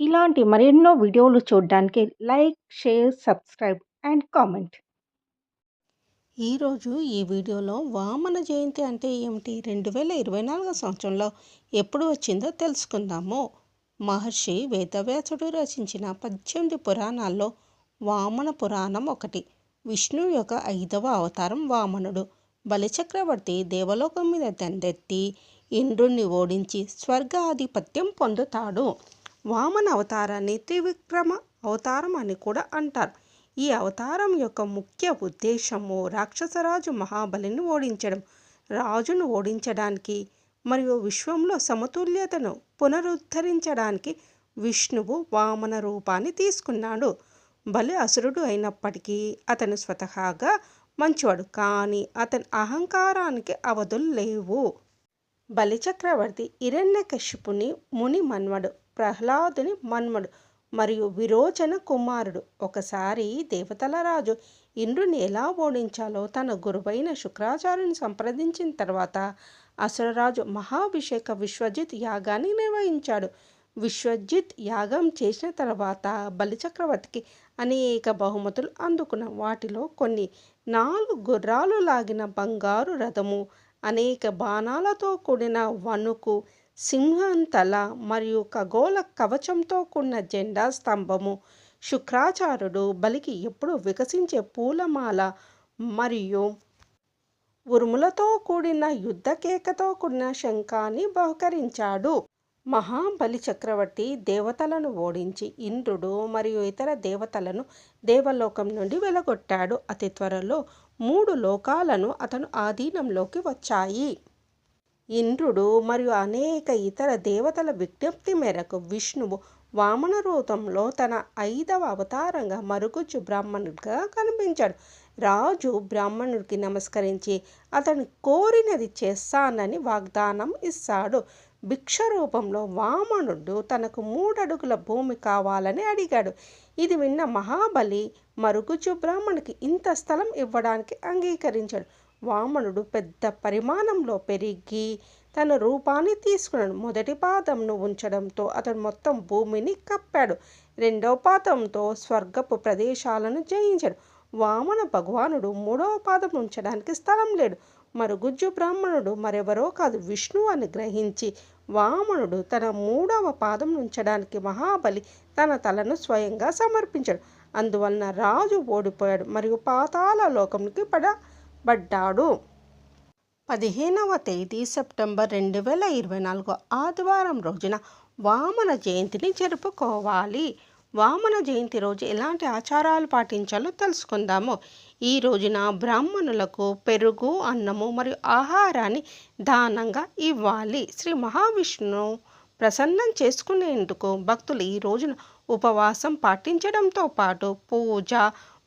ఇలాంటి మరెన్నో వీడియోలు చూడడానికి like share subscribe and comment. ఈరోజు ఈ వీడియోలో వామన జయంతి అంటే ఏమిటి? రెండు వేల ఇరవై నాలుగో సంవత్సరంలో ఎప్పుడు వచ్చిందో తెలుసుకుందాము. మహర్షి వేదవ్యాసుడు రచించిన పద్దెనిమిది పురాణాల్లో వామన పురాణం ఒకటి. విష్ణువు యొక్క ఐదవ అవతారం వామనుడు. బలిచక్రవర్తి దేవలోకం మీద దండెత్తి ఇంద్రుణ్ణి ఓడించి స్వర్గ ఆధిపత్యం పొందుతాడు. వామన అవతారాన్ని త్రివిక్రమ అవతారం అని కూడా అంటారు. ఈ అవతారం యొక్క ముఖ్య ఉద్దేశము రాక్షసరాజు మహాబలిని ఓడించడం. రాజును ఓడించడానికి మరియు విశ్వంలో సమతుల్యతను పునరుద్ధరించడానికి విష్ణువు వామన రూపాన్ని తీసుకున్నాడు. బలి అసురుడు అయినప్పటికీ అతను స్వతహాగా మంచివాడు కానీ అతని అహంకారానికి అవధులు లేవు. బలిచక్రవర్తి హిరణ్యకశిపుని ముని మన్వడు ప్రహ్లాదుని మన్మడు మరియు విరోచన కుమారుడు. ఒకసారి దేవతల రాజు ఇంద్రుని ఎలా ఓడించాలో తన గురువైన శుక్రాచార్యుని సంప్రదించిన తర్వాత అసురరాజు మహాభిషేక విశ్వజిత్ యాగాన్ని నిర్వహించాడు. విశ్వజిత్ యాగం చేసిన తర్వాత బలిచక్రవర్తికి అనేక బహుమతులు అందుకున్న వాటిలో కొన్ని నాలుగు గుర్రాలు లాగిన బంగారు రథము అనేక బాణాలతో కూడిన వణుకు సింహం తల మరియు ఖగోళ కవచంతో కూడిన జెండా స్తంభము. శుక్రాచార్యుడు బలికి ఎప్పుడు వికసించే పూలమాల మరియు ఉరుములతో కూడిన యుద్ధ కేకతో కూడిన శంఖాన్ని బహుకరించాడు. మహాబలి చక్రవర్తి దేవతలను ఓడించి ఇంద్రుడు మరియు ఇతర దేవతలను దేవలోకం నుండి వెలగొట్టాడు. అతి త్వరలో మూడు లోకాలను అతను ఆధీనంలోకి వచ్చాయి. ఇంద్రుడు మరియు అనేక ఇతర దేవతల విజ్ఞప్తి మేరకు విష్ణువు వామన రూపంలో తన ఐదవ అవతారంగా మరుగుజ్జు బ్రాహ్మణుడిగా కనిపించాడు. రాజు బ్రాహ్మణుడికి నమస్కరించి అతను కోరినది చేస్తానని వాగ్దానం ఇస్తాడు. భిక్ష రూపంలో వామనుడు తనకు మూడడుగుల భూమి కావాలని అడిగాడు. ఇది విన్న మహాబలి మరుగుజ్జు బ్రాహ్మణుడికి ఇంత స్థలం ఇవ్వడానికి అంగీకరించాడు. వామనుడు పెద్ద పరిమాణంలో పెరిగి తన రూపాన్ని తీసుకున్నాడు. మొదటి పాదంను ఉంచడంతో అతడు మొత్తం భూమిని కప్పాడు. రెండవ పాదంతో స్వర్గపు ప్రదేశాలను జయించాడు. వామన భగవానుడు మూడవ పాదం ఉంచడానికి స్థలం లేడు. మరుగుజ్జు బ్రాహ్మణుడు మరెవరో కాదు విష్ణువు అని గ్రహించి వామనుడు తన మూడవ పాదం ఉంచడానికి మహాబలి తన తలను స్వయంగా సమర్పించాడు. అందువలన రాజు ఓడిపోయాడు. మరియు పాతాల లోకంకి పడ్డాడు. పదిహేనవ తేదీ సెప్టెంబర్ రెండు వేల ఇరవై నాలుగు ఆదివారం రోజున వామన జయంతిని జరుపుకోవాలి. వామన జయంతి రోజు ఎలాంటి ఆచారాలు పాటించాలో తెలుసుకుందాము. ఈ రోజున బ్రాహ్మణులకు పెరుగు అన్నము మరియు ఆహారాన్ని దానంగా ఇవ్వాలి. శ్రీ మహావిష్ణువు ప్రసన్నం చేసుకునేందుకు భక్తులు ఈ రోజున ఉపవాసం పాటించడంతో పాటు పూజ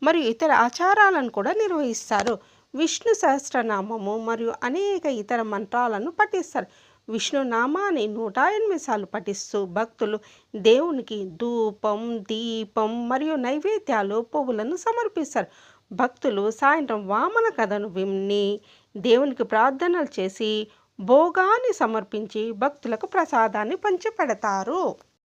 మరియు ఇతర ఆచారాలను కూడా నిర్వహిస్తారు. విష్ణు సహస్రనామము మరియు అనేక ఇతర మంత్రాలను పఠిస్తారు. విష్ణునామాన్ని నూట ఎనిమిది సార్లు పఠిస్తూ భక్తులు దేవునికి ధూపం దీపం మరియు నైవేద్యాలు పువ్వులను సమర్పిస్తారు. భక్తులు సాయంత్రం వామన కథను విమ్ని దేవునికి ప్రార్థనలు చేసి భోగాన్ని సమర్పించి భక్తులకు ప్రసాదాన్ని పంచిపెడతారు.